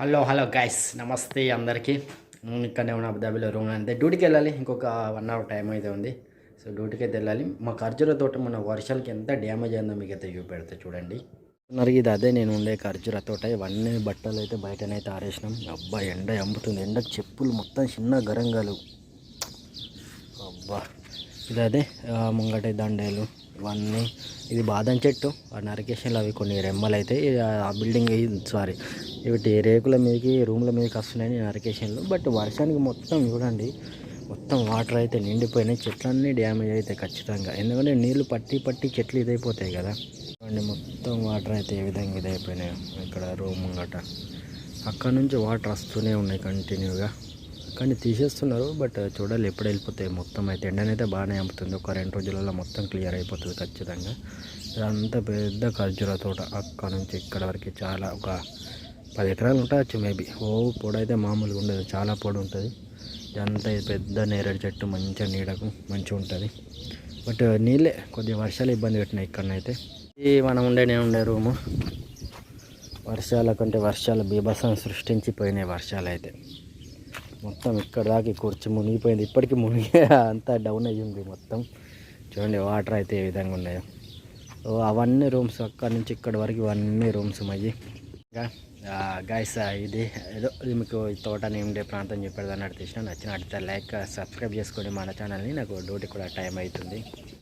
Hello hello guys నమస్తే అందరికీ. నేను ఇక్కడనే ఉన్న అబుదాబిలో రూమ్ అంతే డ్యూటీకి వెళ్ళాలి. ఇంకొక వన్ అవర్ టైం అయితే ఉంది. సో డ్యూటీకి అయితే వెళ్ళాలి. మా ఖర్జూర తోట మన వర్షాలకి ఎంత డ్యామేజ్ అయిందో మీకు అయితే చూపెడతా చూడండి. మరి ఇది అదే నేను ఉండే ఖర్జూర తోట. ఇవన్నీ బట్టలు అయితే బయటనైతే ఆరేసినాం. అబ్బా ఎండ ఎంపుతుంది. ఎండకు చెప్పులు మొత్తం చిన్న గరంగాలు. అబ్బా. ఇది అదే ఆ, ముంగట దండేలు ఇవన్నీ ఇది బాదం చెట్టు ఆ నరికేషన్లు అవి కొన్ని రెమ్మలు అయితే ఆ బిల్డింగ్ సారీ ఇవి రేకుల మీదకి రూమ్ల మీదకి వస్తున్నాయి నరికేషన్లు. బట్ వర్షానికి మొత్తం చూడండి మొత్తం వాటర్ అయితే నిండిపోయినాయి చెట్లన్నీ డ్యామేజ్ అవుతాయి ఖచ్చితంగా. ఎందుకంటే నీళ్ళు పట్టి పట్టి చెట్లు ఇదైపోతాయి కదా. చూడండి మొత్తం వాటర్ అయితే ఏ విధంగా ఇదైపోయినాయి ఇక్కడ రూమ్ గట అక్కడ నుంచి వాటర్ వస్తూనే ఉన్నాయి కంటిన్యూగా కానీ తీసేస్తున్నారు బట్ చూడాలి ఎప్పుడు వెళ్ళిపోతాయి. మొత్తం అయితే ఎండనైతే బాగానే అమ్ముతుంది. ఒక రెండు రోజులలో మొత్తం క్లియర్ అయిపోతుంది ఖచ్చితంగా. ఇదంతా పెద్ద ఖర్జూర తోట అక్కడ నుంచి ఇక్కడ వరకు చాలా ఒక పది ఎకరాలు ఉండవచ్చు మేబీ. ఓ పొడ అయితే మామూలుగా ఉండదు చాలా పొడి ఉంటుంది. ఇదంతా పెద్ద నేరేడు చెట్టు మంచిగా నీడకు మంచిగా ఉంటుంది. బట్ నీళ్ళే కొద్దిగా వర్షాలు ఇబ్బంది పెట్టినాయి ఇక్కడనైతే. ఇది మనం ఉండే నేను ఉండే రూము వర్షాల కంటే వర్షాలు బీభత్సం సృష్టించి పోయినాయి వర్షాలు అయితే మొత్తం ఇక్కడ దాకా కూర్చు కుర్చీ మునిగిపోయింది. ఇప్పటికీ మునిగి అంతా డౌన్ అయ్యింది మొత్తం. చూడండి వాటర్ అయితే ఏ విధంగా ఉన్నాయో. ఓ అవన్నీ రూమ్స్ అక్కడి నుంచి ఇక్కడ వరకు ఇవన్నీ రూమ్స్ మయ్యి. ఇంకా గాయస్ ఇది ఏదో మీకు తోట ఉండే ప్రాంతం చెప్పేది అన్నట్టు తీసిన నచ్చిన అడితే లైక్ సబ్స్క్రైబ్ చేసుకోండి మన ఛానల్ని నాకు డ్యూటీ కూడా టైం అవుతుంది.